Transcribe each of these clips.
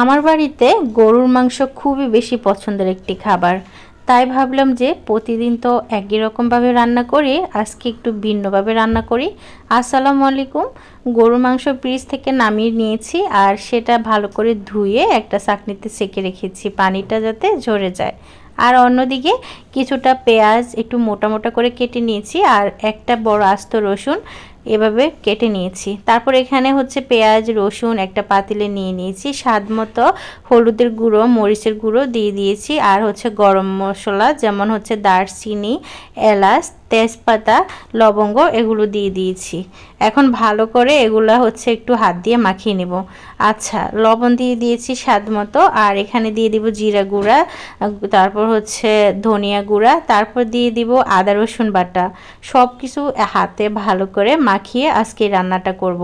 আমার বাড়িতে গরুর মাংস খুবই বেশি পছন্দের একটি খাবার। তাই ভাবলাম যে প্রতিদিন তো একই রকমভাবে রান্না করি, আজকে একটু ভিন্নভাবে রান্না করি। আসসালামু আলাইকুম। গরুর মাংস ফ্রিজ থেকে নামিয়ে নিয়েছি আর সেটা ভালো করে ধুয়ে একটা চাকনিতে সেকে রেখেছি, পানিটা যাতে ঝরে যায়। আর অন্যদিকে কিছুটা পেঁয়াজ একটু মোটা মোটা করে কেটে নিয়েছি আর একটা বড় আস্ত রসুন এভাবে কেটে নিয়েছি। তারপর এখানে হচ্ছে পেঁয়াজ, রসুন একটা পাতিলে নিয়ে নিয়েছি। স্বাদ মতো হলুদের গুঁড়ো, মরিচের গুঁড়ো দিয়ে দিয়েছি। আর হচ্ছে গরম মশলা, যেমন হচ্ছে দারচিনি, এলাচ তেজপাতা, লবঙ্গ এগুলো দিয়ে দিয়েছি। এখন ভালো করে এগুলো হচ্ছে একটু হাত দিয়ে মাখিয়ে নেব। আচ্ছা লবণ দিয়ে দিয়েছি স্বাদ মতো, আর এখানে দিয়ে দিব জিরা গুঁড়া, তারপর হচ্ছে ধনিয়া গুঁড়া, তারপর দিয়ে দিব আদা, রসুন বাটা। সব কিছু হাতে ভালো করে মাখিয়ে আজকে রান্নাটা করব।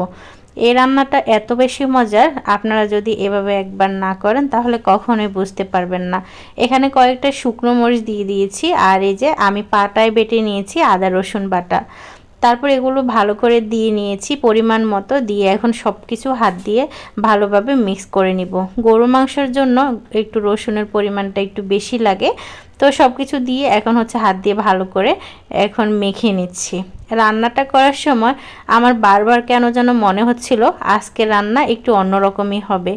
এই রান্নাটা এত বেশি মজার, আপনারা যদি এভাবে একবার না করেন তাহলে কখনোই বুঝতে পারবেন না। এখানে কয়েকটা শুকনো মরিচ দিয়ে দিয়েছি, আর এই যে আমি পাটায় বেটে নিয়েছি আদা রসুন বাটা। তারপর এগুলো ভালো করে দিয়ে নিয়েছি পরিমাণ মতো দিয়ে এখন সব কিছু হাত দিয়ে ভালোভাবে মিক্স করে নিব। গরু মাংসের জন্য একটু রসুনের পরিমাণটা একটু বেশি লাগে। তো সব কিছু দিয়ে এখন হচ্ছে হাত দিয়ে ভালো করে এখন মেখে নিচ্ছি। রান্নাটা করার সময় আমার বারবার কেন যেন মনে হচ্ছিল আজকে রান্না একটু অন্যরকমই হবে।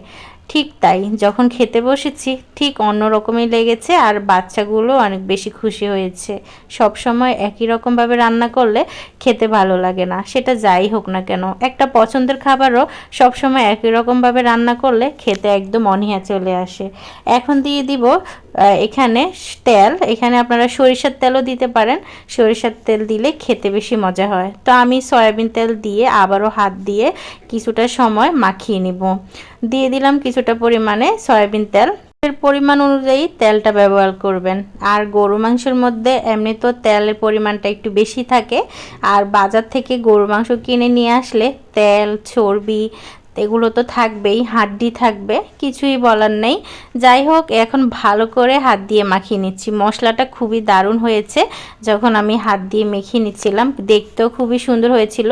ঠিক তাই, যখন খেতে বসেছি, ঠিক অন্য রকমই লেগেছে আর বাচ্চাগুলো অনেক বেশি খুশি হয়েছে। সব সময় একই রকমভাবে রান্না করলে খেতে ভালো লাগে না, সেটা যাই হোক না কেন। একটা পছন্দের খাবারও সব সময় একই রকমভাবে রান্না করলে খেতে একদম অনীহা চলে আসে। এখন দিয়ে দিব এখানে তেল। এখানে আপনারা সরিষার তেলও দিতে পারেন। সরিষার তেল দিলে খেতে বেশি মজা হয়। তো আমি সয়াবিন তেল দিয়ে আবারও হাত দিয়ে কিছুটা সময় মাখিয়ে নিব। দিয়ে দিলাম কিছুটা পরিমাণে সয়াবিন তেল। এর পরিমাণ অনুযায়ী তেলটা ব্যবহার করবেন। আর গরু মাংসের মধ্যে এমনি তো তেলের পরিমাণটা একটু বেশি থাকে। আর বাজার থেকে গরু মাংস কিনে নিয়ে আসলে তেল, চর্বি, এগুলো তো থাকবেই, হাড্ডি থাকবে, কিছুই বলার নেই। যাই হোক, এখন ভালো করে হাত দিয়ে মাখিয়ে নিচ্ছি। মশলাটা খুবই দারুণ হয়েছে। যখন আমি হাত দিয়ে মেখে নিচ্ছিলাম, দেখতেও খুবই সুন্দর হয়েছিল।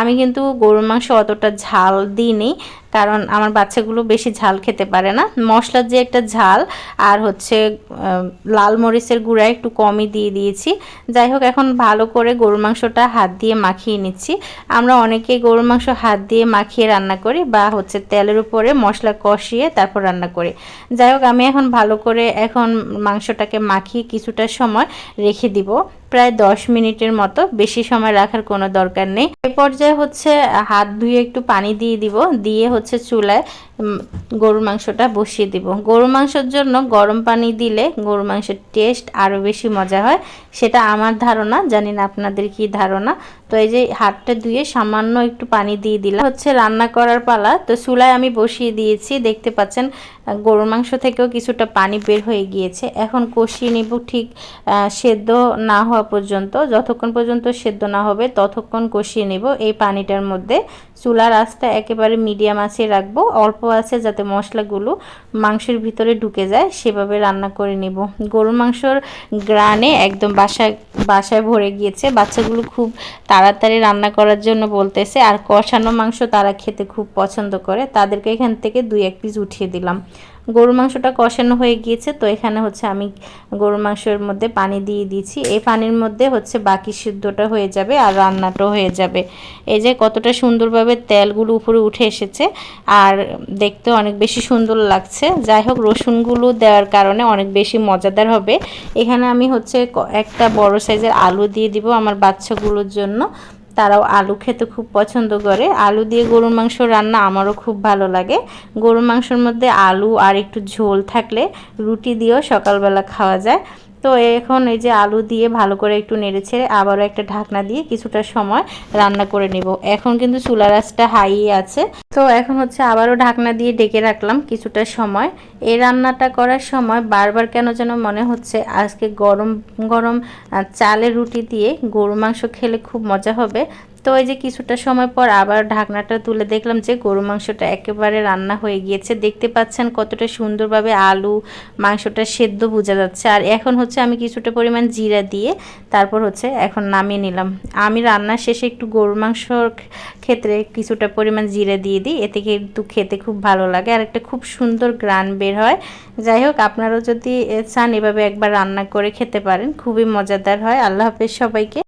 আমি কিন্তু গরুর মাংস অতটা ঝাল দিইনি। কারণ আমার বাচ্চাগুলো বেশি ঝাল খেতে পারে না। মশলার যে একটা ঝাল, আর হচ্ছে লাল মরিচের গুঁড়া একটু কমই দিয়ে দিয়েছি। যাই হোক, এখন ভালো করে গরুর মাংসটা হাত দিয়ে মাখিয়ে নিচ্ছি। আমরা অনেকেই গরুর মাংস হাত দিয়ে মাখিয়ে রান্না করি বা হচ্ছে তেলের উপরে মশলা কষিয়ে তারপর রান্না করি। যাই হোক, আমি এখন ভালো করে এখন মাংসটাকে মাখিয়ে কিছুটা সময় রেখে দিব। প্রায় দশ মিনিটের মতো বেশি সময় রাখার কোনো দরকার নেই। এই পর্যায়ে হচ্ছে হাত ধুয়ে একটু পানি দিয়ে দিব। দিয়ে হচ্ছে চুলায় গরুর মাংসটা বসিয়ে দিব। গরুর মাংসের জন্য গরম পানি দিলে গরুর মাংসের টেস্ট আরও বেশি মজা হয়। সেটা আমার ধারণা, জানি না আপনাদের কি ধারণা। তো এই যে হাতটা ধুয়ে সামান্য একটু পানি দিয়ে দিলাম। হচ্ছে রান্না করার পালা। তো চুলায় আমি বসিয়ে দিয়েছি। দেখতে পাচ্ছেন গরুর মাংস থেকেও কিছুটা পানি বের হয়ে গিয়েছে। এখন কষিয়ে নিব ঠিক সেদ্ধ না হওয়া পর্যন্ত। যতক্ষণ পর্যন্ত সেদ্ধ না হবে, ততক্ষণ কষিয়ে নেব এই পানিটার মধ্যে। চুলার আঁচটা একেবারে মিডিয়াম আঁচে রাখব। অল্প আছে যাতে মশলাগুলো মাংসের ভিতরে ঢুকে যায়, সেভাবে রান্না করে নেব। গরুর মাংসর গ্রানে একদম বাসায় বাসায় ভরে গিয়েছে। বাচ্চাগুলো খুব তাড়াতাড়ি রান্না করার জন্য বলতেছে, আর কষানো মাংস তারা খেতে খুব পছন্দ করে। তাদেরকে এখান থেকে দুই এক পিস উঠিয়ে দিলাম। গরু মাংসটা কষানো হয়ে গিয়েছে, তো এখানে হচ্ছে আমি গরু মাংসের মধ্যে পানি দিয়ে দিয়েছি। এই পানির মধ্যে হচ্ছে বাকি সিদ্ধটা হয়ে যাবে আর রান্নাটাও হয়ে যাবে। এই যে কতটা সুন্দরভাবে তেলগুলো উপরে উঠে এসেছে, আর দেখতে অনেক বেশি সুন্দর লাগছে। যাই হোক, রসুনগুলো দেওয়ার কারণে অনেক বেশি মজাদার হবে। এখানে আমি হচ্ছে একটা বড় সাইজের আলু দিয়ে দিব আমার বাচ্চাগুলোর জন্য। তারাও আলু খেতে খুব পছন্দ করে। আলু দিয়ে গরুর মাংস রান্না আমারও খুব ভালো লাগে। গরুর মাংসর মধ্যে আলু আর একটু ঝোল থাকলে রুটি দিয়েও সকালবেলা খাওয়া যায়। তো এখন এই যে আলু দিয়ে ভালো করে একটু নেড়ে ছেড়ে আবারও একটা ঢাকনা দিয়ে কিছুটা সময় রান্না করে নেব। এখন কিন্তু চুলা রাসটা হাই আছে। তো এখন হচ্ছে আবারও ঢাকনা দিয়ে ডেকে রাখলাম কিছুটা সময়। এই রান্নাটা করার সময় বারবার কেন যেন মনে হচ্ছে আজকে গরম গরম চালের রুটি দিয়ে গরু মাংস খেলে খুব মজা হবে। তো ওই যে কিছুটা সময় পর আবার ঢাকনাটা তুলে দেখলাম যে গরু মাংসটা একেবারে রান্না হয়ে গিয়েছে। দেখতে পাচ্ছেন কতটা সুন্দরভাবে আলু মাংসটা সেদ্ধ বোঝা যাচ্ছে। আর এখন হচ্ছে আমি কিছুটা পরিমাণ জিরা দিয়ে তারপর হচ্ছে এখন নামিয়ে নিলাম। আমি রান্নার শেষে একটু গরুর মাংসর ক্ষেত্রে কিছুটা পরিমাণ জিরা দিয়ে দিই। এতে কিন্তু খেতে খুব ভালো লাগে আর একটা খুব সুন্দর গ্রান বের হয়। যাই হোক, আপনারাও যদি চান এভাবে একবার রান্না করে খেতে পারেন। খুবই মজাদার হয়। আল্লাহ হাফেজ সবাইকে।